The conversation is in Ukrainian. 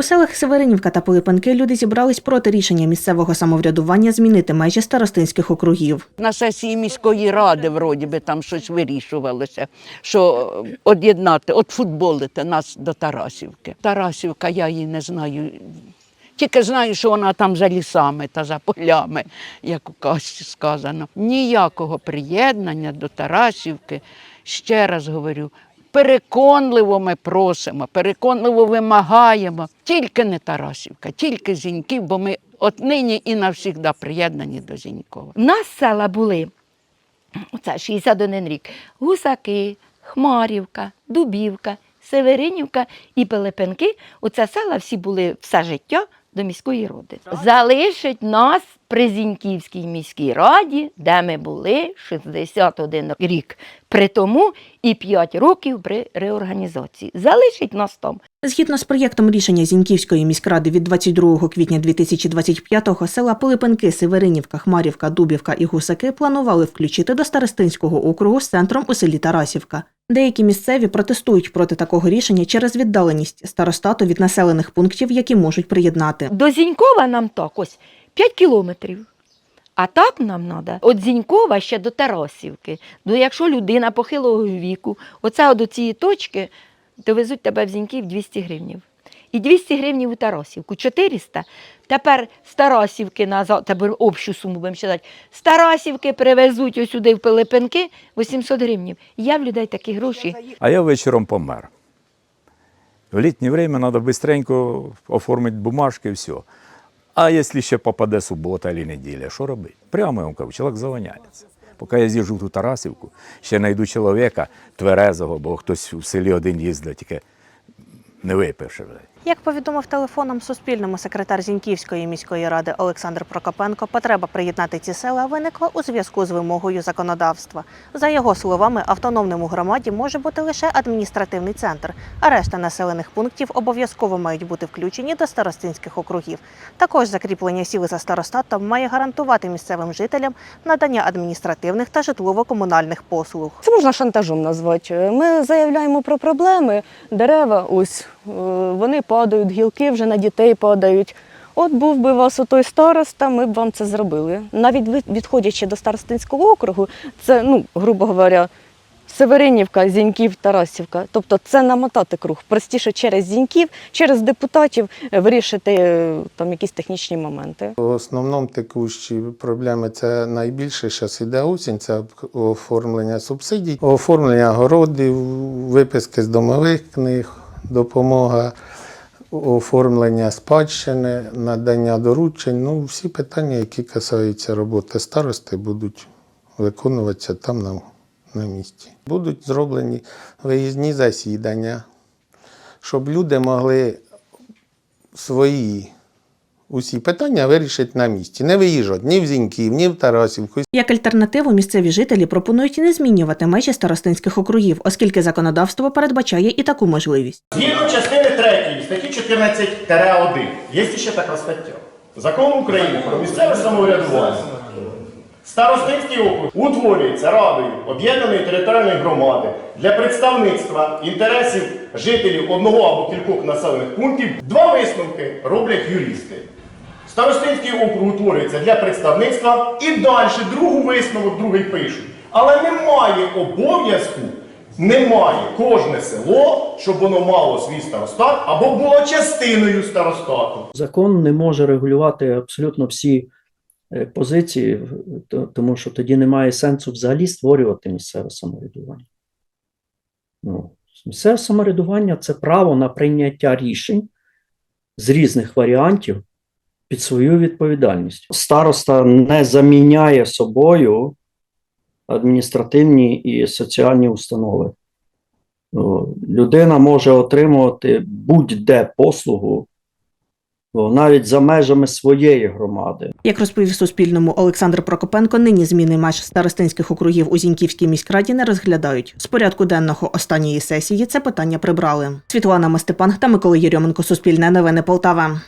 У селах Северинівка та Пилипенки люди зібрались проти рішення місцевого самоврядування змінити межі старостинських округів. На сесії міської ради вроді би там щось вирішувалося, що е, об'єднати, от футболити нас до Тарасівки. Тарасівка, я її не знаю. Тільки знаю, що вона там за лісами та за полями, як у казці сказано. Ніякого приєднання до Тарасівки, ще раз говорю, переконливо ми просимо, переконливо вимагаємо. Тільки не Тарасівка, тільки Зіньків, бо ми от нині і навсігда приєднані до Зінькова. У нас села були, оце 61 рік, Гусаки, Хмарівка, Дубівка, Северинівка і Пилипенки. Оце села всі були все життя до міської ради. Залишить нас при Зіньківській міській раді, де ми були 61 рік при тому і 5 років при реорганізації. Залишить нас там. Згідно з проєктом рішення Зіньківської міськради від 22 квітня 2025-го села Пилипенки, Северинівка, Хмарівка, Дубівка і Гусаки планували включити до Старостинського округу з центром у селі Тарасівка. Деякі місцеві протестують проти такого рішення через віддаленість старостату від населених пунктів, які можуть приєднати. До Зінькова нам так ось 5 кілометрів. А так нам треба от Зінькова ще до Тарасівки. Ну, якщо людина похилого віку, оце до цієї точки, довезуть тебе в Зіньків 200 гривнів. І 200 гривнів у Тарасівку, 400. Тепер з Тарасівки назад, тепер общу суму будемо считати, з Тарасівки привезуть ось сюди в Пилипенки 800 гривнів. Я в людей такі гроші. А я вечором помер. В літнє время треба швидко оформити бумажки і все. А якщо ще попаде субота або неділя, що робити? Прямо я вам кажу, чоловік завоняється. Поки я з'їжджу в ту Тарасівку, ще знайду чоловіка тверезого, бо хтось в селі один їздить, тільки не випивши. Як повідомив телефоном Суспільному секретар Зіньківської міської ради Олександр Прокопенко, потреба приєднати ці села виникла у зв'язку з вимогою законодавства. За його словами, автономним у громаді може бути лише адміністративний центр, а решта населених пунктів обов'язково мають бути включені до старостинських округів. Також закріплення сіл за старостатом має гарантувати місцевим жителям надання адміністративних та житлово-комунальних послуг. Це можна шантажом назвати. Ми заявляємо про проблеми, дерева, ось вони падають, гілки вже на дітей падають. От був би у вас отой староста, ми б вам це зробили. Навіть відходячи до старостинського округу, це, ну, грубо говоря, Северинівка, Зіньків, Тарасівка. Тобто це намотати круг. Простіше через Зіньків, через депутатів е, вирішити е, там якісь технічні моменти. В основному текущі проблеми це найбільше зараз іде осінь, це оформлення субсидій, оформлення городів, виписки з домових книг, допомога, оформлення спадщини, надання доручень. Ну, всі питання, які касаються роботи старости, будуть виконуватися там на, на місці. Будуть зроблені виїзні засідання, щоб люди могли свої усі питання вирішити на місці. Не виїжджати ні в Зіньків, ні в Тарасівку. Як альтернативу місцеві жителі пропонують не змінювати межі старостинських округів, оскільки законодавство передбачає і таку можливість. Згідно частини 3 статті 14-1 є ще така стаття. Закон України про місцеве самоврядування. Старостинський округ утворюється радою об'єднаної територіальної громади для представництва інтересів жителів одного або кількох населених пунктів. Два висновки роблять юристи. Старостинський округ утворюється для представництва і далі другу висновок другий пишуть. Але немає обов'язку, немає кожне село, щоб воно мало свій старостат або було частиною старостату. Закон не може регулювати абсолютно всі е, позиції, тому що тоді немає сенсу взагалі створювати місцеве самоврядування. Ну, місцеве самоврядування це право на прийняття рішень з різних варіантів під свою відповідальність. Староста не заміняє собою адміністративні і соціальні установи. Людина може отримувати будь-де послугу навіть за межами своєї громади. Як розповів Суспільному Олександр Прокопенко, нині зміни меж старостинських округів у Зіньківській міськраді не розглядають. З порядку денного останньої сесії це питання прибрали. Світлана Мастепан та Микола Єрьоменко, Суспільне новини Полтава.